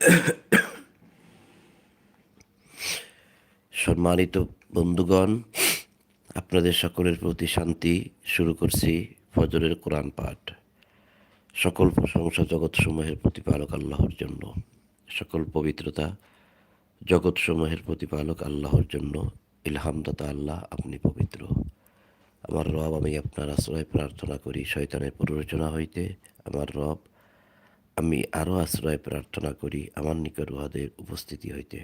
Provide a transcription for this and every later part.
সম্মানিত বন্ধুগণ, আপনাদের সকলের প্রতি শান্তি শুরু করছি ফজরের কোরআন পাঠ। সকল প্রশংসা জগৎসমূহের প্রতিপালক আল্লাহর জন্য। সকল পবিত্রতা জগৎসমূহের প্রতিপালক আল্লাহর জন্য। ইলহামদাতা আল্লাহ আপনি পবিত্র। আমার রব, আমি আপনার আশ্রয় প্রার্থনা করি, শয়তানের প্ররোচনা হইতে আমার রব আমি আরও আশ্রয় প্রার্থনা করি আমার নিকট উহাদের উপস্থিতি হইতে।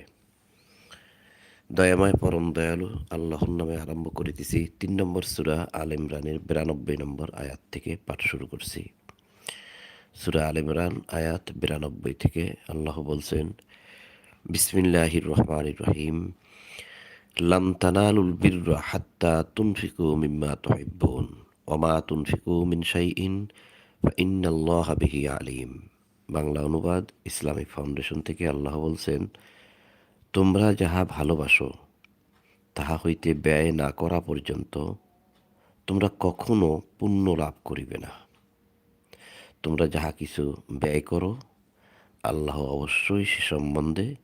দয়াময় পরম দয়ালু, আল্লাহর নামে আরম্ভ করিতেছি। তিন নম্বর সুরা আল ইমরানের বিরানব্বই নম্বর আয়াত থেকে পাঠ শুরু করছি। সুরা আল ইমরান আয়াত বিরানব্বই থেকে আল্লাহ বলছেন, বিসমিল্লাহির রহমান রহিম। লাম তানালুল বিররা হাত্তা তুনফিকু মিম্মা তুহিব্বুন ওমা তুনফিকু মিন শাইইন ফাইন্নাল্লাহা বিহি আলিম। বাংলা অনুবাদ ইসলামিক ফাউন্ডেশন থেকে আল্লাহ বলছেন, তোমরা যাহা ভালোবাসো, তাহা হইতে ব্যয় না করা পর্যন্ত তোমরা কখনো পুণ্য লাভ করিবে না। তোমরা যাহা কিছু ব্যয় করো, আল্লাহ অবশ্যই সে সম্বন্ধে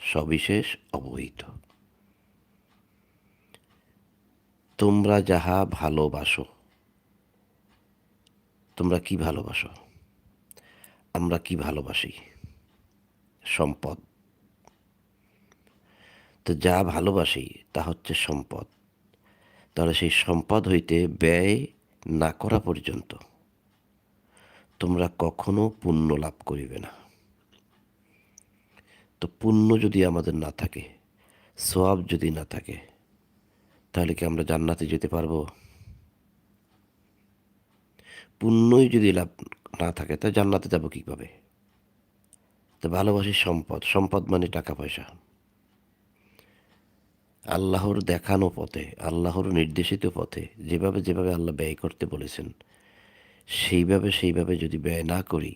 সবিশেষ অবহিত। তোমরা যাহা ভালোবাসো, তোমরা কি ভালোবাসো? আমরা কি ভালোবাসি? সম্পদ। তো যা ভালোবাসি, তা হচ্ছে সম্পদ। তাহলে সেই সম্পদ হইতে ব্যয় না করা পর্যন্ত তোমরা কখনো পুণ্য লাভ করিবে না। তো পুণ্য যদি আমাদের না থাকে সব যদি না থাকে, তাহলে কি আমরা জান্নাতে যেতে পারব? পুণ্যই যদি লাভ না থাকে, তা জান্নাতে যাব কীভাবে? তো ভালোবাসি সম্পদ। সম্পদ মানে টাকা, পয়সা। আল্লাহর দেখানো পথে, আল্লাহর নির্দেশিত পথে, যেভাবে যেভাবে আল্লাহ ব্যয় করতে বলেছেন, সেইভাবে সেইভাবে যদি ব্যয় না করি,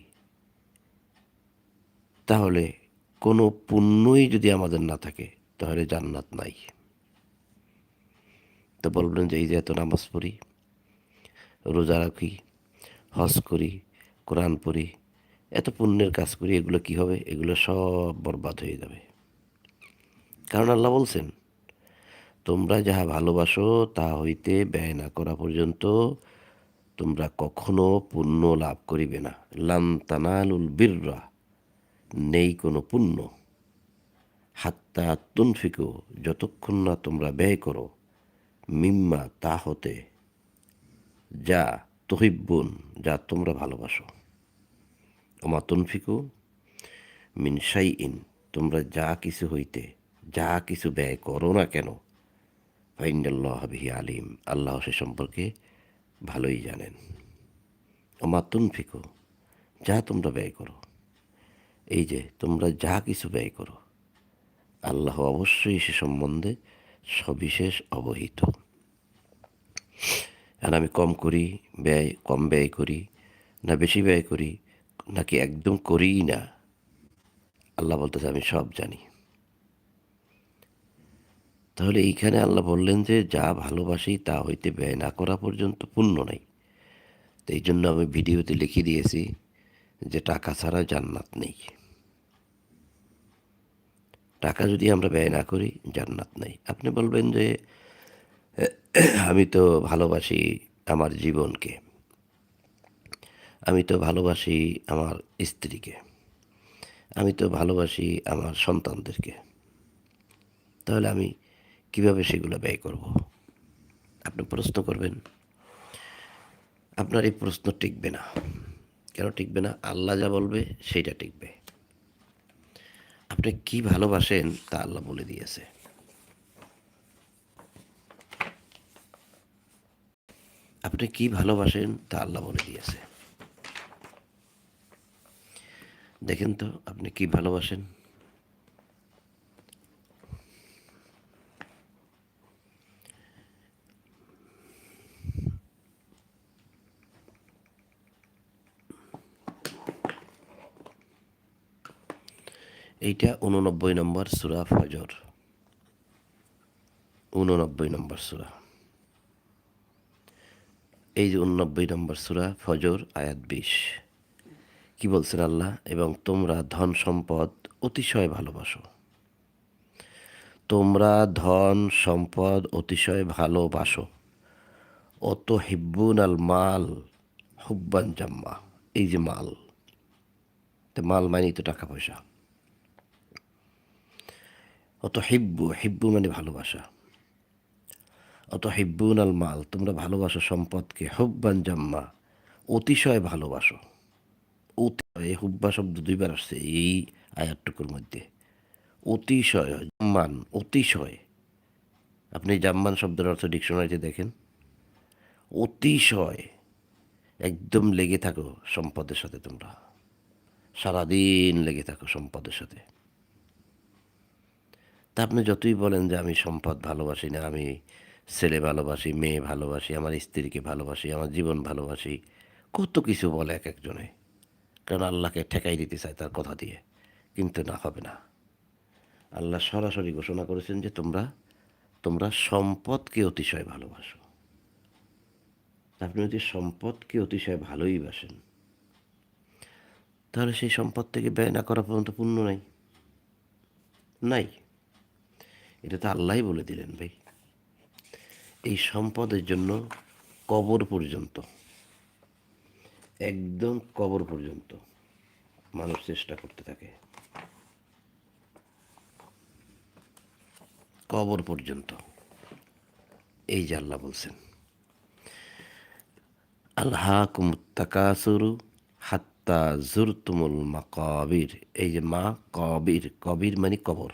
তাহলে কোনো পুণ্যই যদি আমাদের না থাকে, তাহলে জান্নাত নাই। তো বলবেন যে এই যে এত নামাজ পড়ি, রোজা রাখি, হজ করি কোরআন পড়ি, এত পুণ্যের কাজ করি, এগুলো কি হবে? এগুলো সব বরবাদ হয়ে যাবে। কারণ আল্লাহ বলছেন, তোমরা যাহা ভালোবাসো, তা হইতে ব্যয় না করা পর্যন্ত তোমরা কখনো পুণ্য লাভ করিবে না। লানতানালুল বীররা, নেই কোনো পুণ্য। হাত্তা তুনফিকো, যতক্ষণ না তোমরা ব্যয় করো, মিম্মা তা হতে যা তহিব্বুন, যা তোমরা ভালোবাসো। ওমা তুনফিকু মিন সাই ইন তোমরা যা কিছু হইতে, যা কিছু ব্যয় করো না কেন ফাইন্দাল্লাহ বিহি আলিম, আল্লাহ সে সম্পর্কে ভালোই জানেন। ওমা তুনফিকু, যা তোমরা ব্যয় করো, এই যে তোমরা যা কিছু ব্যয় করো, আল্লাহ অবশ্যই সে সম্বন্ধে সবিশেষ অবহিত। আর আমি কম করি, ব্যয়, কম ব্যয় করি, না বেশি ব্যয় করি নাকি একদম করিই না? আল্লাহ বলতেছে, আমি সব জানি। তাহলে এইখানে আল্লাহ বললেন যে, যা ভালোবাসি তা হইতে ব্যয় না করা পর্যন্ত পুণ্য নাই। তো এই জন্য আমি ভিডিওতে লিখে দিয়েছি যে, টাকা ছাড়া জান্নাত নেই। টাকা যদি আমরা ব্যয় না করি, জান্নাত নেই। আপনি বলবেন যে, আমি তো ভালোবাসি আমার জীবনকে। আমি তো ভালোবাসি আমার স্ত্রীকে। আমি তো ভালোবাসি আমার সন্তানদেরকে। তাহলে আমি কীভাবে সেগুলো ব্যয় করব? আপনি প্রশ্ন করবেন, আপনার এই প্রশ্ন টিকবে না। কেন টিকবে না? আল্লাহ যা বলবে, সেইটা টিকবে। আপনি কি ভালোবাসেন, তা আল্লাহ বলে দিয়েছে। আপনি কি ভালোবাসেন, তা আল্লাহ বলে দিয়েছে। দেখেন তো, আপনি কি ভালোবাসেন? এইটা উননব্বই নম্বর সুরা ফজর। উননব্বই নম্বর সুরা। এই যে উননব্বই নম্বর সুরা ফজর, আয়াত বিশ। কি বলছেন আল্লাহ? এবং তোমরা ধন সম্পদ অতিশয় ভালোবাসো। তোমরা ধন সম্পদ অতিশয় ভালোবাসো। অত হিব্বুন আল মাল হুব্বান জাম্মা। এই যে মাল। মাল মানেই তো টাকা পয়সা অত হিব্বু হিব্বু মানে ভালোবাসা। অত হিব্বুন আল মাল, তোমরা ভালোবাসো সম্পদকে। হুব্বান জাম্মা, অতিশয় ভালোবাসো। অতি হুব্বা শব্দ দুইবার আসছে, এই আয়াতটুকুর মধ্যে। অতিশয় জাম্মান, অতিশয়। আপনি জাম্মান শব্দের অর্থ ডিকশনারিতে দেখেন। অতিশয়। একদম লেগে থাকো সম্পদের সাথে তোমরা। সারাদিন লেগে থাকো সম্পদের সাথে। তা আপনি যতই বলেন যে আমি সম্পদ ভালোবাসি না, আমি ছেলে ভালোবাসি, মেয়ে ভালোবাসি, আমার স্ত্রীকে ভালোবাসি, আমার জীবন ভালোবাসি, কত কিছু বলে এক একজনে। কারণ আল্লাহকে ঠেকাই দিতে চায় তার কথা দিয়ে? কিন্তু না, হবে না। আল্লাহ সরাসরি ঘোষণা করেছেন যে তোমরা তোমরা সম্পদকে অতিশয় ভালোবাসো। আপনি যদি সম্পদকে অতিশয় ভালোই বাসেন, তাহলে সেই সম্পদ থেকে ব্যয় না করা পর্যন্ত পুণ্য নাই। নাই। এটা তো আল্লাহই বলে দিলেন ভাই। এই সম্পদের জন্য কবর পর্যন্ত একদম কবর পর্যন্ত মানুষ চেষ্টা করতে থাকে। কবর পর্যন্ত। এই যে আল্লাহ বলছেন আল্লাহ কুমুত্তাকাসুরু হাত্তা জুরতুমুল মাকাবির। এই যে মা, কবির কবির মানে কবর।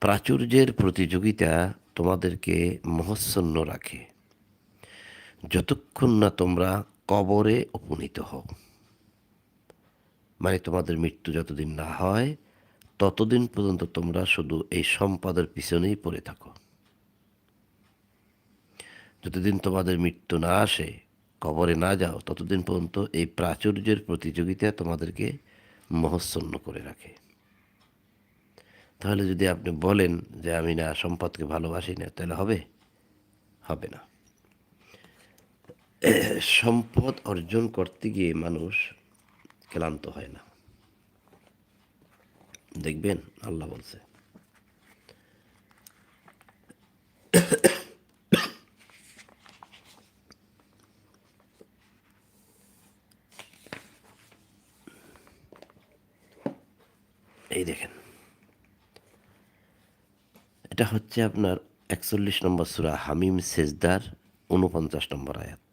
প্রাচুর্যের প্রতিযোগিতা তোমাদেরকে মহচ্ছন্ন রাখে। যতক্ষণ না তোমরা কবরে উপনীত হও। মানে তোমাদের মৃত্যু যতদিন না হয়, ততদিন পর্যন্ত তোমরা শুধু এই সম্পদের পিছনেই পড়ে থাকো। যতদিন তোমাদের মৃত্যু না আসে, কবরে না যাও, ততদিন পর্যন্ত এই প্রাচুর্যের প্রতিযোগিতা তোমাদেরকে মহচ্ছন্ন করে রাখে। তাহলে যদি আপনি বলেন যে আমি না সম্পদকে ভালোবাসি না, তাহলে হবে? হবে না। সম্পদ অর্জন করতে গিয়ে মানুষ ক্লান্ত হয় না। দেখবেন, আল্লাহ বলছে, এই দেখেন, এটা হচ্ছে আপনার একচল্লিশ নম্বর সুরা হামিম সেজদার উনপঞ্চাশ নম্বর আয়াত।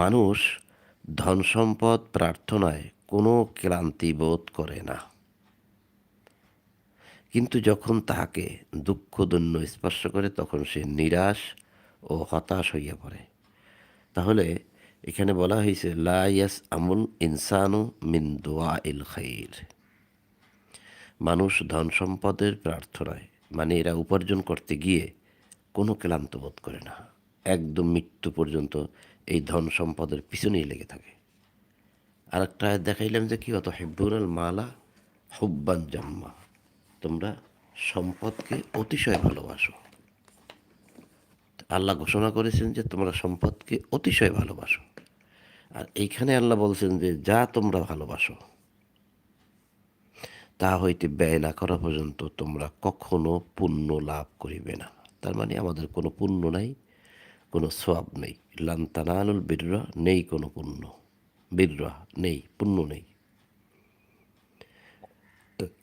মানুষ ধন সম্পদ প্রার্থনায় কোনো ক্লান্তি বোধ করে না। কিন্তু যখন তাহাকে দুঃখ দৈন্য স্পর্শ করে, তখন সে নিরাশ ও হতাশ হইয়া পড়ে। তাহলে এখানে বলা হয়েছে লাইয়াস আমুল ইনসানু মিন দোয়া ইল খাইর। মানুষ ধন সম্পদের প্রার্থনায় মানে এরা উপার্জন করতে গিয়ে কোনো ক্লান্ত বোধ করে না। একদম মৃত্যু পর্যন্ত এই ধন সম্পদের পিছনেই লেগে থাকে। আর একটা দেখাইলাম যে কি? অত হেব্বুরাল মালা হুব্বান জাম্মা। তোমরা সম্পদকে অতিশয় ভালোবাসো। আল্লাহ ঘোষণা করেছেন যে তোমরা সম্পদকে অতিশয় ভালোবাসো। আর এইখানে আল্লাহ বলছেন যে যা তোমরা ভালোবাসো, তা হইতে ব্যয় না করা পর্যন্ত তোমরা কখনো পুণ্য লাভ করিবে না। তার মানে আমাদের কোনো পুণ্য নাই কোনো সোয়াব নেই। লান্তানানুল বিররা, নেই কোনো পুণ্য। বীররা, নেই, পুণ্য নেই।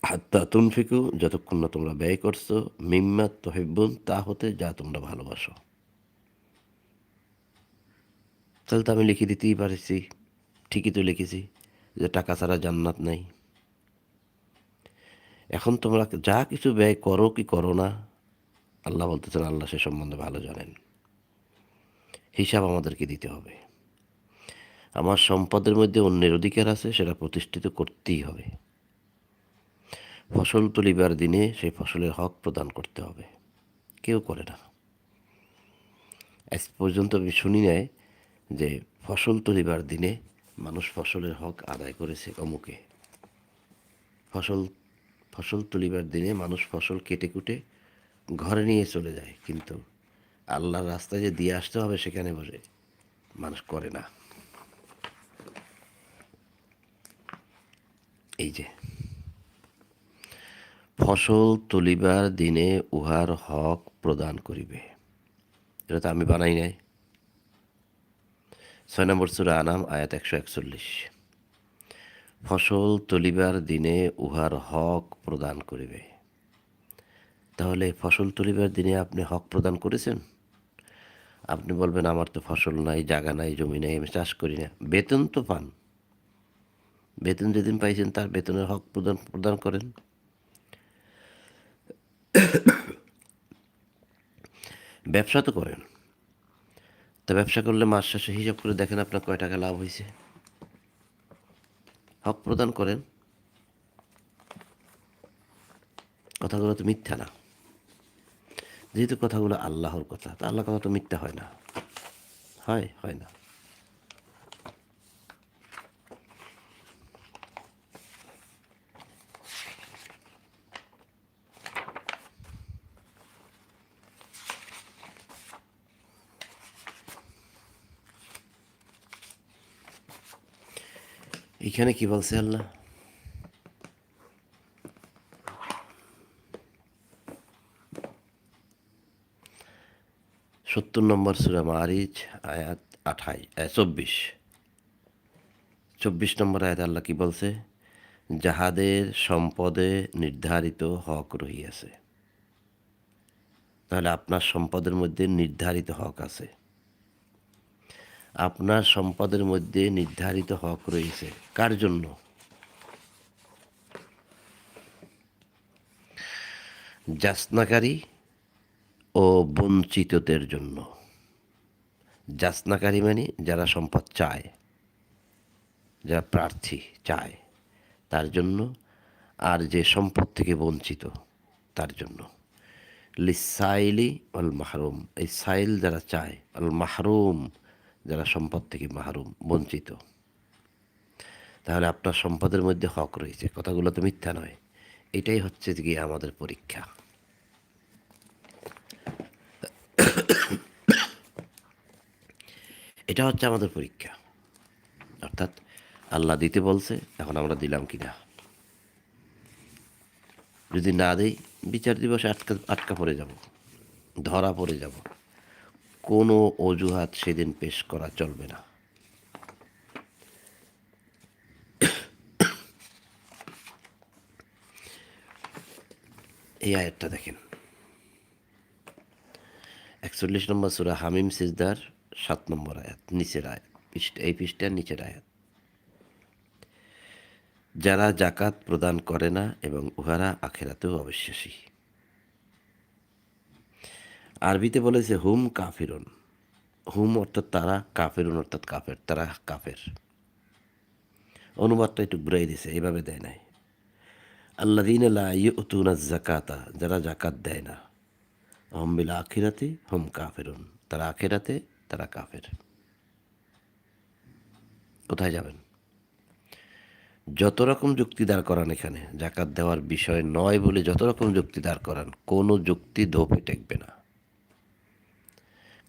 হাত্তা তুনফিকু, যতক্ষণ না তোমরা ব্যয় করছ, মিম্মা তহিবুন তা হতে যা তোমরা ভালোবাসো। তাহলে তো আমি লিখে দিতেই পারছি, ঠিকই তো লিখেছি, যে টাকা ছাড়া জান্নাত নাই। এখন তোমরা যা কিছু ব্যয় করো কি করো না, আল্লাহ বলতেছেন, আল্লাহ সে সম্বন্ধে ভালো জানেন। হিসাব আমাদেরকে দিতে হবে। আমার সম্পদের মধ্যে অন্যের অধিকার আছে, সেটা প্রতিষ্ঠিত করতেই হবে। ফসল তুলিবার দিনে সেই ফসলের হক প্রদান করতে হবে। কেউ করে না। আজ পর্যন্ত আমি শুনি নাই যে ফসল তুলিবার দিনে মানুষ ফসলের হক আদায় করেছে অমুকে। ফসল ফসল তুলিবার দিনে মানুষ ফসল কেটে কুটে ঘরে নিয়ে চলে যায়, কিন্তু আল্লাহর রাস্তায় যে দিয়ে আসতে হবে, সেখানে বসে মানুষ করে না। এই যে, ফসল তুলিবার দিনে উহার হক প্রদান করিবে। এটা তো আমি বানাই নাই। ছয় নম্বর সুরা আনাম আয়াত একশো একচল্লিশ। ফসল তুলিবার দিনে উহার হক প্রদান করিবে। তাহলে ফসল তুলিবার দিনে আপনি হক প্রদান করেছেন? আপনি বলবেন, আমার তো ফসল নাই, জায়গা নাই, জমি নাই, আমি চাষ করি না। বেতন তো পান। বেতন যেদিন পাইছেন, তার বেতনের হক প্রদান প্রদান করেন। ব্যবসা তো করেন। তা ব্যবসা করলে মাস শেষে হিসাব করে দেখেন আপনার কয় টাকা লাভ হয়েছে হক প্রদান করেন। কথাগুলো তো মিথ্যা না। যেহেতু কথাগুলো আল্লাহর কথা, তা আল্লাহর কথা তো মিথ্যা হয় না। হয় হয় না। এখানে কি বলছে আল্লাহ? সত্তর নম্বর সুরা মারিচ আয়াত আঠাই চব্বিশ। চব্বিশ নম্বর আয়াত আল্লাহ কি বলছে? যাহাদের সম্পদে নির্ধারিত হক রহিয়াছে। তাহলে আপনার সম্পদের মধ্যে নির্ধারিত হক আছে। আপনার সম্পদের মধ্যে নির্ধারিত হক রয়েছে। কার জন্য? যাচনাকারী ও বঞ্চিতদের জন্য। যাচনাকারী মানে যারা সম্পদ চায়, যারা প্রার্থী চায়, তার জন্য আর যে সম্পদ থেকে বঞ্চিত, তার জন্য। লিসাইলি অল মাহরুম, এই সাইল যারা চায় অল মাহরুম যারা সম্পদ থেকে মাহরুম, বঞ্চিত। তাহলে আপনার সম্পদের মধ্যে হক রয়েছে, কথাগুলো তো মিথ্যা নয়। এটাই হচ্ছে গিয়ে আমাদের পরীক্ষা। এটা হচ্ছে আমাদের পরীক্ষা। অর্থাৎ আল্লাহ দিতে বলছে, এখন আমরা দিলাম কি না যদি না দেই, বিচার দিবসে আটকা আটকা পড়ে যাব, ধরা পড়ে যাব। কোনো অজুহাত সেদিন পেশ করা চলবে না। এই আয়াতটা দেখেন। একচল্লিশ নম্বর সুরা হামিম সিজদার সাত নম্বর আয়াত, নিচের আয়াত এই পৃষ্ঠার নিচের আয়াত। যারা জাকাত প্রদান করে না এবং উহারা আখেরাতেও অবিশ্বাসী। আরবিতে বলেছে, হুম কাফিরুন। হুম অর্থাৎ তারা, কাফেরুন অর্থাৎ কাফের, তারা কাফের। অনুবাদটা একটু ঘুরাই দিছে, এইভাবে দেয় নাই। আল্লা দিন জাকাতা যারা জাকাত দেয় না। হম্বিল আখিরাতে, হুম কাফেরুন। তারা আখেরাতে তারা কাফের। কোথায় যাবেন? যত রকম যুক্তি দাঁড় করান এখানে, জাকাত দেওয়ার বিষয় নয় বলে যত রকম যুক্তি দাঁড় করান, কোনো যুক্তি ধোপে টেকবে না।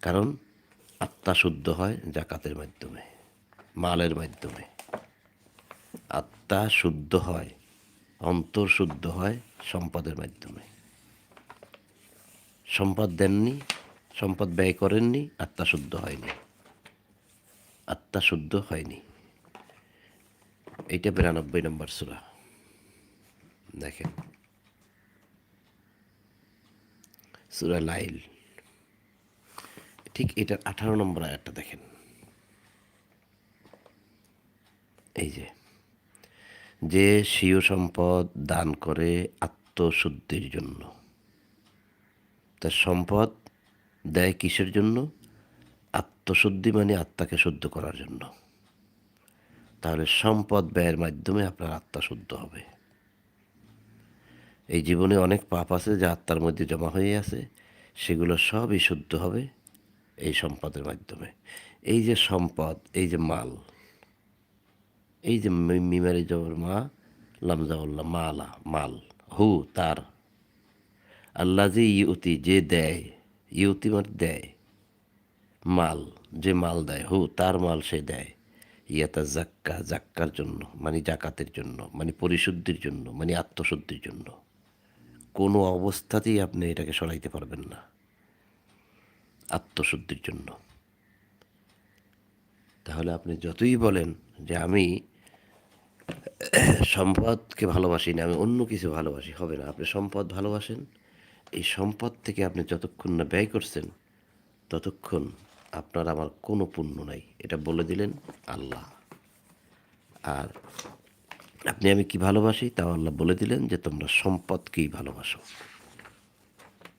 কারণ আত্মা শুদ্ধ হয় জাকাতের মাধ্যমে, মালের মাধ্যমে। আত্মা শুদ্ধ হয়, অন্তর শুদ্ধ হয় সম্পদের মাধ্যমে। সম্পদ দেননি সম্পদ ব্যয় করেননি, আত্মা শুদ্ধ হয়নি। আত্মা শুদ্ধ হয়নি। এইটা বিরানব্বই নম্বর সুরা। দেখেন। সুরা লাইল। ঠিক এটার আঠারো নম্বর আয়াতটা দেখেন। এই যে যে স্বীয় সম্পদ দান করে আত্মশুদ্ধির জন্য, তার সম্পদ দেয় কিসের জন্য? আত্মশুদ্ধি মানে আত্মাকে শুদ্ধ করার জন্য। তাহলে সম্পদ ব্যয়ের মাধ্যমে আপনার আত্মা শুদ্ধ হবে। এই জীবনে অনেক পাপ আছে যা আত্মার মধ্যে জমা হয়ে আছে। সেগুলো সবই শুদ্ধ হবে এই সম্পদের মাধ্যমে। এই যে সম্পদ, এই যে মাল, এই যে মিমারি জবর মা, লামজাউল্লাহ, মালা, মাল, হু, তার। আল্লাহ যে ইউতি, যে দেয় ইউতি মানে দেয় মাল, যে মাল দেয়, হু, তার মাল সে দেয়। ইয়াতা জাক্কা জাক্কার জন্য মানে জাকাতের জন্য মানে পরিশুদ্ধির জন্য মানে আত্মশুদ্ধির জন্য। কোনো অবস্থাতেই আপনি এটাকে সরাইতে পারবেন না। আত্মশুদ্ধির জন্য। তাহলে আপনি যতই বলেন যে আমি সম্পদকে ভালোবাসি না, আমি অন্য কিছু ভালোবাসি, হবে না। আপনি সম্পদ ভালোবাসেন এই সম্পদ থেকে আপনি যতক্ষণ না ব্যয় করছেন, ততক্ষণ আপনার আমার কোনো পুণ্য নাই। এটা বলে দিলেন আল্লাহ। আর আপনি আমি কি ভালোবাসি তাও আল্লাহ বলে দিলেন যে তোমরা সম্পদকেই ভালোবাসো।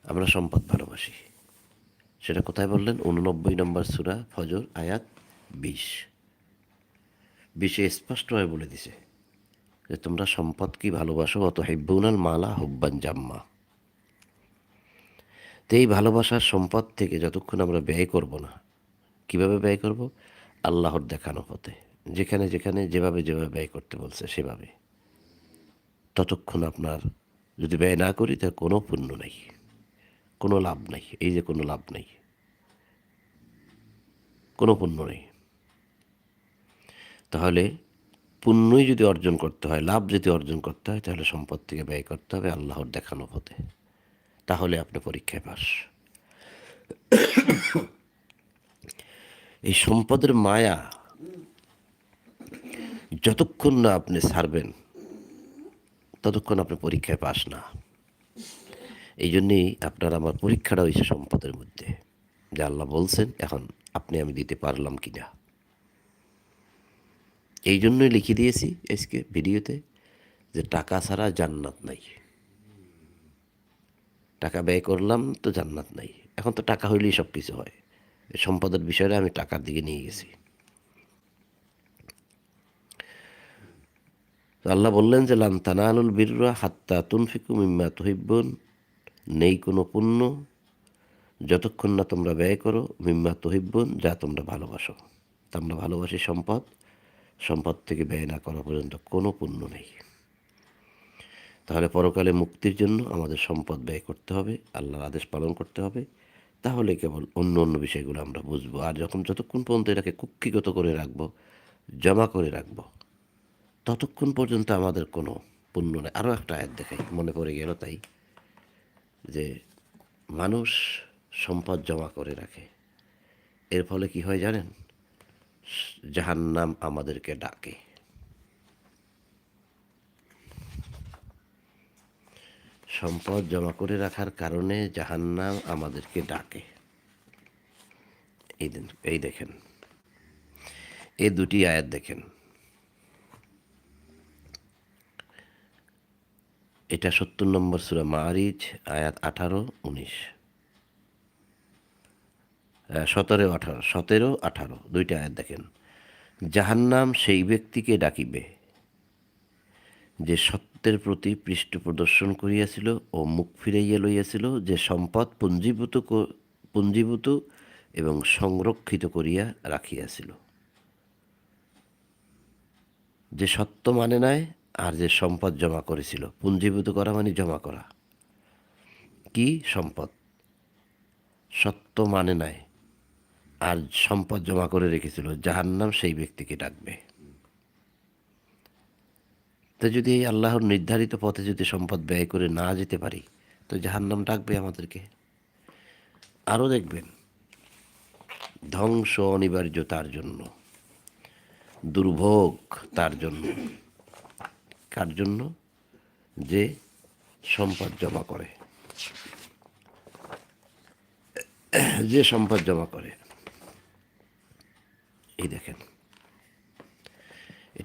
আমরা সম্পদ ভালোবাসি। সেটা কোথায় বললেন? উননব্বই নম্বর সুরা ফজর, আয়াত বিশ। বিশে স্পষ্টভাবে বলে দিছে যে তোমরা সম্পদকেই ভালোবাসো অত হেব্বুনাল মালা হুব্বান জাম্মা। তো এই ভালোবাসার সম্পদ থেকে যতক্ষণ আমরা ব্যয় করব না, কীভাবে ব্যয় করব? আল্লাহর দেখানো পথে। যেখানে যেখানে, যেভাবে যেভাবে ব্যয় করতে বলছে, সেভাবে। ততক্ষণ আপনার যদি ব্যয় না করি, তার কোনো পুণ্য নেই, কোনো লাভ নাই, এই যে কোনো লাভ নাই, কোনো পুণ্য নেই। তাহলে পুণ্যই যদি অর্জন করতে হয়, লাভ যদি অর্জন করতে হয়, তাহলে সম্পদ থেকে ব্যয় করতে হবে আল্লাহর দেখানো পথে। তাহলে আপনি পরীক্ষায় পাস। এই সম্পদের মায়া যতক্ষণ না আপনি ছাড়বেন ততক্ষণ আপনি পরীক্ষায় পাস না। এই জন্যেই আপনার আমার পরীক্ষাটা হয়েছে সম্পদের মধ্যে। যে আল্লাহ বলছেন, এখন আপনি আমি দিতে পারলাম কি না এই জন্যই লিখে দিয়েছি আজকে ভিডিওতে যে টাকা ছাড়া জান্নাত নাই। টাকা ব্যয় করলাম তো জান্নাত নাই। এখন তো টাকা হইলেই সব কিছু হয়। সম্পদের বিষয়টা আমি টাকার দিকে নিয়ে গেছি। আল্লাহ বললেন যে, লান আলুল বীররা হাত্তা তুনফিকু মিম্মা তহিব্বন। নেই কোনো পুণ্য। যতক্ষণ না তোমরা ব্যয় করো, মিম্মা তহিব্বন, যা তোমরা ভালোবাসো। তা আমরা ভালোবাসি সম্পদ। সম্পদ থেকে ব্যয় না করা পর্যন্ত কোনো পুণ্য নেই। তাহলে পরকালে মুক্তির জন্য আমাদের সম্পদ ব্যয় করতে হবে, আল্লাহর আদেশ পালন করতে হবে। তাহলে কেবল অন্য অন্য বিষয়গুলো আমরা বুঝব। আর যখন যতক্ষণ পর্যন্ত এটাকে কুক্ষিগত করে রাখব, জমা করে রাখব, ততক্ষণ পর্যন্ত আমাদের কোনো পুণ্য নেই। আরও একটা আয়াত দেখাই, মনে পড়ে গেল তাই, যে মানুষ সম্পদ জমা করে রাখে। এর ফলে কি হয় জানেন? জাহান্নাম আমাদেরকে ডাকে। সম্পদ জমা করে রাখার কারণে জাহান্নাম আমাদেরকে ডাকে। এই এই দেখেন। এই দুটি আয়াত দেখেন। এটা সত্তর নম্বর সুরা মারিজ আয়াত আঠারো, উনিশ। সতেরো, আঠারো সতেরো, আঠারো, দুইটা আয়াত দেখেন। জাহান্নাম সেই ব্যক্তিকে ডাকিবে যে সত্যের প্রতি পৃষ্ঠ প্রদর্শন করিয়াছিল ও মুখ ফিরাইয়া লইয়াছিল যে সম্পদ পুঞ্জীভূত পুঞ্জীভূত এবং সংরক্ষিত করিয়া রাখিয়াছিল। যে সত্য মানে নাই আর যে সম্পদ জমা করেছিল। পুঞ্জীভূত করা মানে জমা করা। কি সম্পদ? সত্য মানে নাই আর সম্পদ জমা করে রেখেছিল। যাহার নাম সেই ব্যক্তিকে ডাকবে। তো যদি এই আল্লাহর নির্ধারিত পথে যদি সম্পদ ব্যয় করে না যেতে পারি, তো যাহার নাম ডাকবে আমাদেরকে। আরও দেখবেন, ধ্বংস অনিবার্য তার জন্য, দুর্ভোগ তার জন্য। কার জন্য? যে সম্পদ জমা করে। যে সম্পদ জমা করে এই দেখেন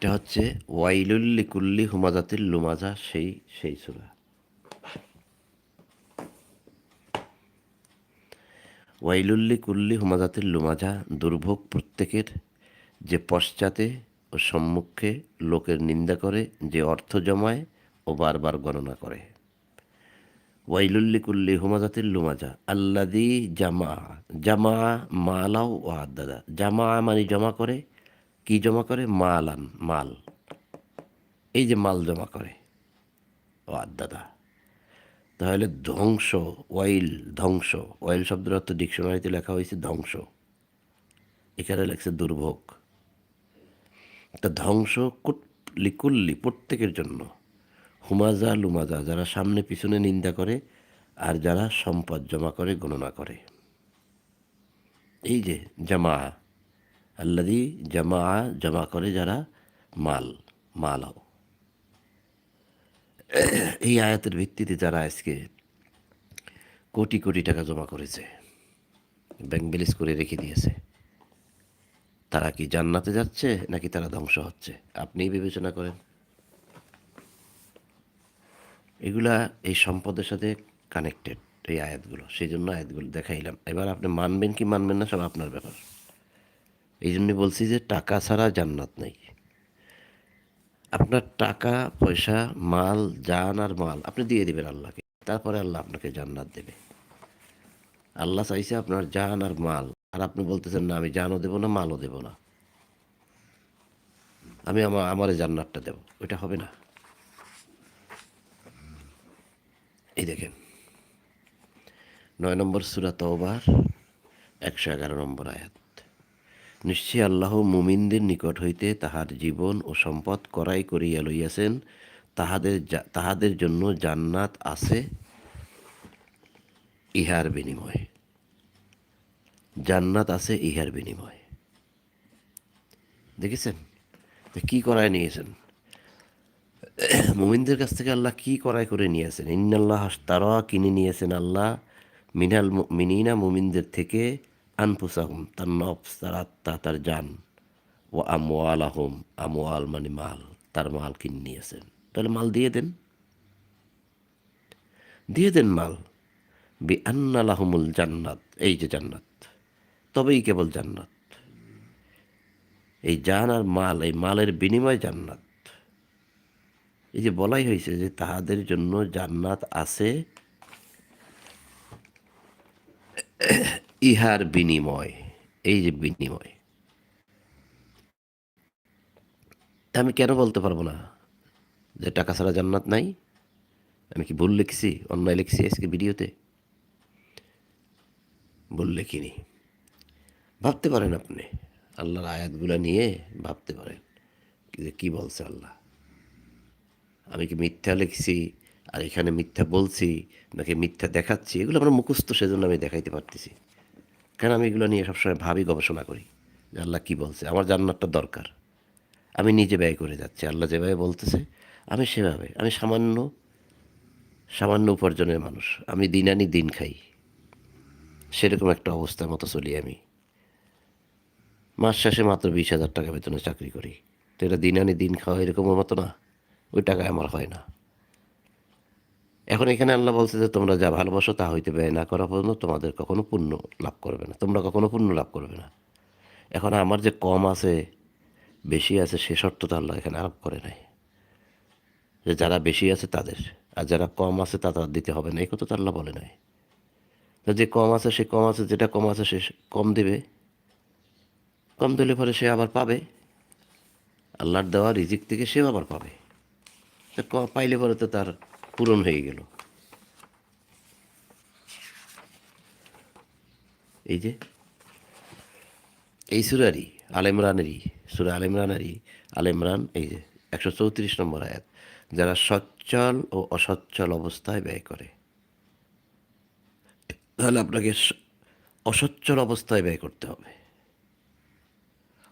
এটা হচ্ছে ওয়াইলুল্লি কুল্লি হুমাজাতিল লুমাজা, সেই সেই সুরা। ওয়াইলুল্লি কুল্লি হুমাজাতিল লুমাজা দুর্ভোগ প্রত্যেকের যে পশ্চাতে ও সম্মুখে লোকের নিন্দা করে, যে অর্থ জমায় ও বারবার গণনা করে। ওয়াইলুল্লি কুল্লি হুমাজাতিল লুমাজা আল্লাদি জামা জামা মালাও ও আদাদা জামা মানে জমা করে কি জমা করে? মাল আন মাল। এই যে মাল জমা করে। ও আদাদা তাহলে ধ্বংস ওয়াইল ধ্বংস। ওয়াইল শব্দের অর্থ ডিকশনারিতে লেখা হয়েছে ধ্বংস। এখানে লেখছে দুর্ভোগ। তা ধ্বংস কুট- লিকুল্লি প্রত্যেকের জন্য। হুমাজা, লুমাজা, যারা সামনে পিছনে নিন্দা করে আর যারা সম্পদ জমা করে, গণনা করে। এই যে জামা আল্লাদি জামা, জমা করে যারা মাল, মালাও। এই আয়াতের ভিত্তিতে যারা আজকে কোটি কোটি টাকা জমা করেছে, ব্যাংক ব্যালেন্স করে রেখে দিয়েছে, তারা কি জান্নাতে যাচ্ছে নাকি তারা ধ্বংস হচ্ছে? আপনিই বিবেচনা করেন। এগুলা এই সম্পদের সাথে কানেক্টেড এই আয়াতগুলো। সেই জন্য আয়াতগুলো দেখাইলাম। এবার আপনি মানবেন কি মানবেন না, সব আপনার ব্যাপার। এই জন্য বলছি যে টাকা ছাড়া জান্নাত নেই। আপনার টাকা, পয়সা, মাল, জান আর মাল আপনি দিয়ে দেবেন আল্লাহকে, তারপরে আল্লাহ আপনাকে জান্নাত দেবে। আল্লাহ চাইছে আপনার জান আর মাল, আর আপনি বলতেছেন, না, আমি জানও দেবো না, মালও দেবো না। আমি আমার আমারে জান্নাতটা দেব। ওইটা হবে না। এই দেখেন, নয় নম্বর সুরা তওবার, একশো এগারো নম্বর আয়াত। নিশ্চয়ই আল্লাহ মুমিনদের নিকট হইতে তাহার জীবন ও সম্পদ করাই করিয়া লইয়াছেন, তাহাদের তাহাদের জন্য জান্নাত আছে ইহার বিনিময়ে। জান্নাত আছে ইহার বিনিময়ে। দেখেছেন? কি করায় নিয়েছেন? মুমিনদের কাছ থেকে আল্লাহ কি করাই করে নিয়েছেন? ইন্নাল্লাহ তারা কিনে নিয়েছেন আল্লাহ। মিনাল মিনিনা মুমিনদের থেকে আনফুসাহুম তার নফস তার আত্মা তার জান ও আমোয়াল আহম আমোয়াল মানে মাল তার মাল কিনে নিয়েছেন তাহলে মাল দিয়ে দেন দিয়ে দেন মাল বি আন্নালাহমুল জান্নাত এই যে জান্নাত তবেই কেবল জান্নাত এই জান আর মাল এই মালের বিনিময় জান্নাত এই যে বলাই হয়েছে যে তাহাদের জন্য জান্নাত আছে ইহার বিনিময়, এই যে বিনিময়। আমি কেন বলতে পারব না যে টাকা ছাড়া জান্নাত নাই? আমি কি ভুল লিখছি, অন্যায় লিখছি আজকে ভিডিওতে? ভুল লিখিনি। ভাবতে পারেন আপনি, আল্লাহর আয়াতগুলো নিয়ে ভাবতে পারেন যে কি বলছে আল্লাহ। আমি কি মিথ্যা লিখছি আর এখানে মিথ্যা বলছি নাকি মিথ্যা দেখাচ্ছি? এগুলো আমার মুখস্থ, সেজন্য আমি দেখাইতে পারতেছি। কেন আমি এগুলো নিয়ে সবসময় ভাবি গবেষণা করি? যে আল্লাহ কী বলছে? আমার জান্নাতটা দরকার। আমি নিজে ব্যয় করে যাচ্ছি। আল্লাহ যেভাবে বলতেছে, আমি সেভাবে। আমি সামান্য সামান্য উপার্জনের মানুষ। আমি দিন আনি দিন খাই। সেরকম একটা অবস্থার মতো চলি আমি। মাস শেষে মাত্র বিশ হাজার টাকা বেতনে চাকরি করি। তো এটা দিন আনি দিন খাওয়া এরকমের মতো না। ওই টাকায় আমার হয় না। এখন এখানে আল্লাহ বলছে যে, তোমরা যা ভালোবাসো তা হইতে ব্যয় না করা পর্যন্ত তোমাদের কখনো পুণ্য লাভ করবে না। তোমরা কখনো পুণ্য লাভ করবে না। এখন আমার যে কম আছে, বেশি আছে, সে শর্ত তো আল্লাহ এখানে আরোপ করে নাই। যে যারা বেশি আছে তাদের, আর যারা কম আছে তা তার দিতে হবে না। এই কথা তো আল্লাহ বলে নাই। তো যে কম আছে, সে কম আছে, যেটা কম আছে সে কম দেবে। কম দিলে পরে সে আবার পাবে। আল্লাহর দেওয়া রিজিক থেকে সেও আবার পাবে। সে পাইলে পরে তো তার পূরণ হয়ে গেল। এই যে, এই সুরারই আলেমরানেরই সুরা আলেমরানেরই আলেমরান এই যে, একশো চৌত্রিশ নম্বর আয়াত, যারা সচ্ছল ও অসচ্ছল অবস্থায় ব্যয় করে। তাহলে আপনাকে অসচ্ছল অবস্থায় ব্যয় করতে হবে।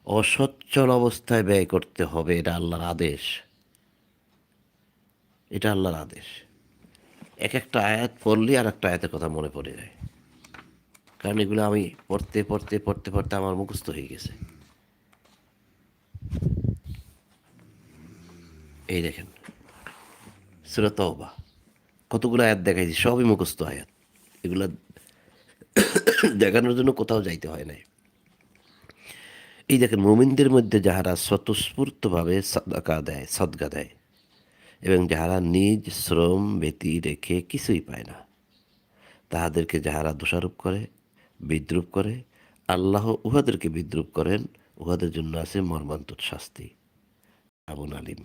অসচ্ছল অবস্থায় ব্যয় করতে হবে, এটা আল্লাহর আদেশ। এটা আল্লাহর আদেশ। এক একটা আয়াত পড়লে আর একটা আয়াতের কথা মনে পড়ে যায়। কারণ এগুলো আমি পড়তে পড়তে পড়তে পড়তে আমার মুখস্থ হয়ে গেছে। এই দেখেন, সুরা তওবা। কতগুলো আয়াত দেখাইছি, সবই মুখস্থ আয়াত। এগুলো দেখানোর জন্য কোথাও যাইতে হয় নাই। এই দেখেন, মুমিনদের মধ্যে যাহারা স্বতঃস্ফূর্তভাবে সদকা দেয় সদকা দেয় এবং যাহারা নিজ শ্রম ব্যতি রেখে কিছুই পায় না, তাহাদেরকে যাহারা দোষারোপ করে, বিদ্রুপ করে, আল্লাহ উহাদেরকে বিদ্রুপ করেন, উহাদের জন্য আছে মর্মান্তর শাস্তি। আবুন আলিম।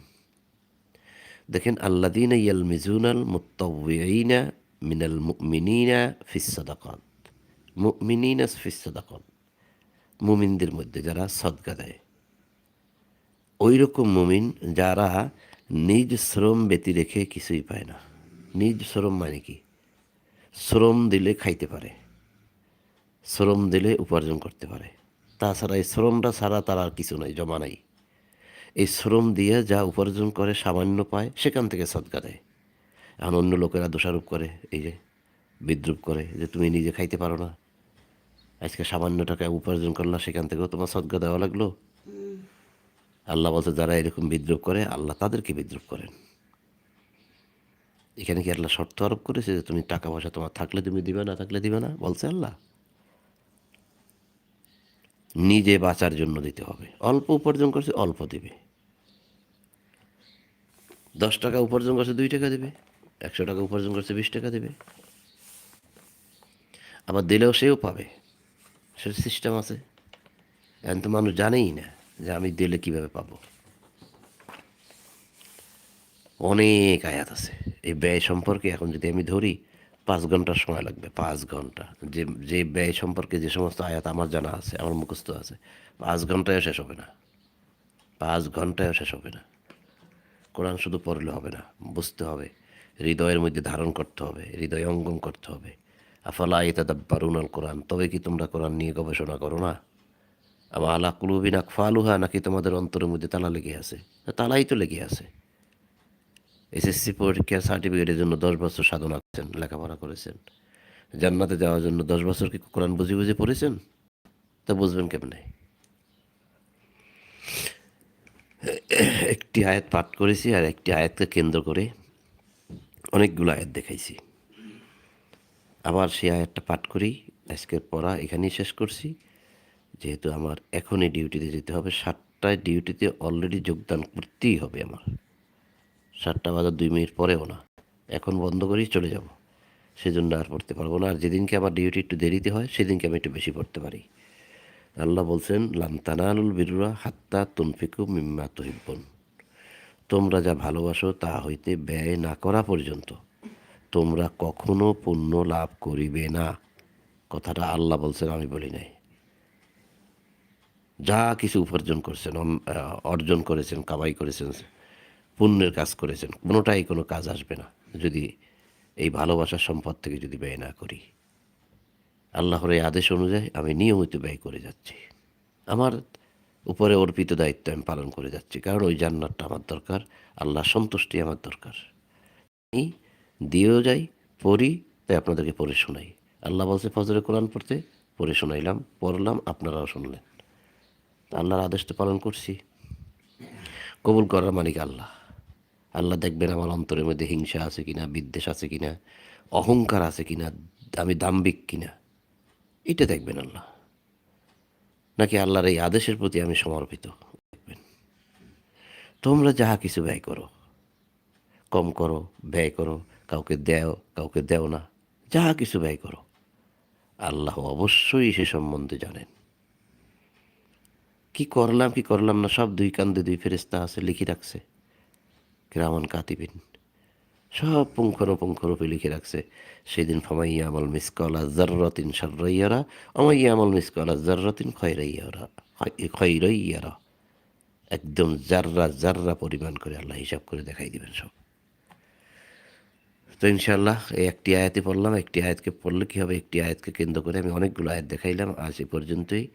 দেখেন আল্লাদিন ইয়াল মিজুনাল মুত্তাউইনা মিনাল মুমিনিনা ফিস সাদাকাত। মুমিনিনা ফিস মুমিনদের মধ্যে যারা সদকা দেয়। ওই রকম মুমিন যারা নিজ শ্রম ব্যতি রেখে কিছুই পায় না। নিজ শ্রম মানে কি? শ্রম দিলে খাইতে পারে, শ্রম দিলে উপার্জন করতে পারে। তাছাড়া এই শ্রমটা ছাড়া তার আর কিছু নাই, জমা নাই। এই শ্রম দিয়ে যা উপার্জন করে, সামান্য পায়, সেখান থেকে সদকা দেয়। এখন অন্য লোকেরা দোষারোপ করে, এই যে বিদ্রুপ করে যে তুমি নিজে খাইতে পারো না। আজকে সামান্য টাকা উপার্জন করলা, সেখান থেকেও তোমার সদকা দেওয়া লাগল। আল্লাহ বলতে যারা এরকম বিদ্রুপ করে, আল্লাহ তাদেরকে বিদ্রুপ করেন। এখানে কি আল্লাহ শর্ত আরোপ করেছে যে তুমি টাকা পয়সা তোমার থাকলে তুমি দিবে, না থাকলে দিবে না? বলছে আল্লাহ। নিজে বাঁচার জন্য দিতে হবে। অল্প উপার্জন করছে, অল্প দিবে। দশ টাকা উপার্জন করছে, দুই টাকা দেবে। একশো টাকা উপার্জন করছে, বিশ টাকা দেবে। আবার দিলেও সেও পাবে। সে সিস্টেম আছে। এখন তো মানুষ জানেই না। যে আমি দিলে কীভাবে পাব? অনেক আয়াত আছে। এই ব্যয় সম্পর্কে এখন যদি আমি ধরি, পাঁচ ঘণ্টার সময় লাগবে, পাঁচ ঘণ্টা। যে যে ব্যয় সম্পর্কে যে সমস্ত আয়াত আমার জানা আছে, আমার মুখস্থ আছে, পাঁচ ঘন্টায়ও শেষ হবে না। পাঁচ ঘন্টায়ও শেষ হবে না। কোরআন শুধু পড়লে হবে না, বুঝতে হবে। হৃদয়ের মধ্যে ধারণ করতে হবে, হৃদয় অঙ্গন করতে হবে। আফালা ইতাদাব্বারুন আল কোরআন তবে কি তোমরা কোরআন নিয়ে গবেষণা করো না? আমা আলা কুলুবিন আকফালুহা, নাকি তোমাদের অন্তরের মধ্যে তালা লেগে আছে? তালাই তো লেগে আছে। এসএসসি পরীক্ষার সার্টিফিকেটের জন্য দশ বছর সাধনা করেছেন, লেখাপড়া করেছেন। জান্নাতে যাওয়ার জন্য দশ বছর কি কোরআন বুঝে বুঝে পড়েছেন? তা বুঝবেন কেমনে? একটি আয়াত পাঠ করেছি আর একটি আয়াতকে কেন্দ্র করে অনেকগুলো আয়াত দেখাইছি। আবার সেই আয়াতটা পাঠ করি, আজকের পড়া এখানেই শেষ করছি। যেহেতু আমার এখনই ডিউটিতে যেতে হবে, সাতটায় ডিউটিতে অলরেডি যোগদান করতেই হবে আমার। সাতটা বাজার দুই মিনিট পরেও না। এখন বন্ধ করেই চলে যাব। সেজন্য আর পড়তে পারব না। আর যেদিনকে আমার ডিউটি একটু দেরিতে হয়, সেদিনকে আমি একটু বেশি পড়তে পারি। আল্লাহ বলছেন লান্তানালুল বিরুরা হাত্তা তুনফিকু মিম্মা তহিব্বন। তোমরা যা ভালোবাসো তা হইতে ব্যয় না করা পর্যন্ত তোমরা কখনো পুণ্য লাভ করিবে না। কথাটা আল্লাহ বলছেন, আমি বলি নাই। যা কিছু উপার্জন করছেন অর্জন করেছেন, কামাই করেছেন, পুণ্যের কাজ করেছেন, কোনোটাই কোনো কাজ আসবে না যদি এই ভালোবাসার সম্পদ থেকে যদি ব্যয় না করি। আল্লাহর এই আদেশ অনুযায়ী আমি নিয়মিত ব্যয় করে যাচ্ছি। আমার উপরে অর্পিত দায়িত্ব আমি পালন করে যাচ্ছি, কারণ ওই জান্নাতটা আমার দরকার আল্লাহ সন্তুষ্টি আমার দরকার। আমি দিয়েও যাই, পড়ি, তাই আপনাদেরকে পড়ে শোনাই। আল্লাহ বলছে, ফজরে কোরআন পড়তে, পড়ে শোনাইলাম, পড়লাম, আপনারাও শুনলেন। আল্লাহর আদেশ তো পালন করছি। কবুল করার মালিক আল্লাহ। আল্লাহ দেখবেন আমার অন্তরের মধ্যে হিংসা আছে কিনা, বিদ্বেষ আছে কিনা, অহংকার আছে কিনা, আমি দাম্বিক কিনা, এটা দেখবেন আল্লাহ। নাকি আল্লাহর এই আদেশের প্রতি আমি সমর্পিত? দেখবেন। তোমরা যাহা কিছু ব্যয় করো, কম করো, ব্যয় করো, কাউকে দেও কাউকে দেও না, যাহা কিছু ব্যয় করো, আল্লাহ অবশ্যই সে সম্বন্ধে জানেন। কি করলাম কি করলাম না, সব দুই কান্দে দুই ফেরিস্তা আছে, লিখে রাখছে। গ্রামন কাতিবিন। সব পুঙ্খানুপুঙ্খরূপে লিখে রাখছে। সেদিন ফমাইয়া আমল মিসকলা জার্রতিন সার্রাইয়ারা অমাইয়া আমল মিসকলা জার্রতিন খয়রাইয়ারা খয়রাইয়ারা। একদম জাররা জাররা পরিমাণ করে আল্লাহ হিসাব করে দেখাই দিবেন সব। তো ইনশাল্লাহ এই একটি আয়াতে পড়লাম। একটি আয়াতকে পড়লে কী হবে? একটি আয়াতকে কেন্দ্র করে আমি অনেকগুলো আয়াত দেখাইলাম। আজ এ পর্যন্তই।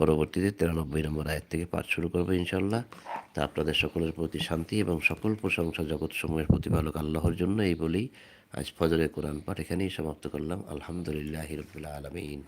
পরবর্তীতে তিরানব্বই নম্বর আয়াত থেকে পাঠ শুরু করব ইনশাল্লাহ তা আপনাদের সকলের প্রতি শান্তি এবং সকল প্রশংসা জগৎ সময়ের প্রতিপালক আল্লাহর জন্য এই বলেই আজ ফজরের কোরআন পাঠ এখানেই সমাপ্ত করলাম। আলহামদুলিল্লাহ হিরবুল্লাহ আলমিন।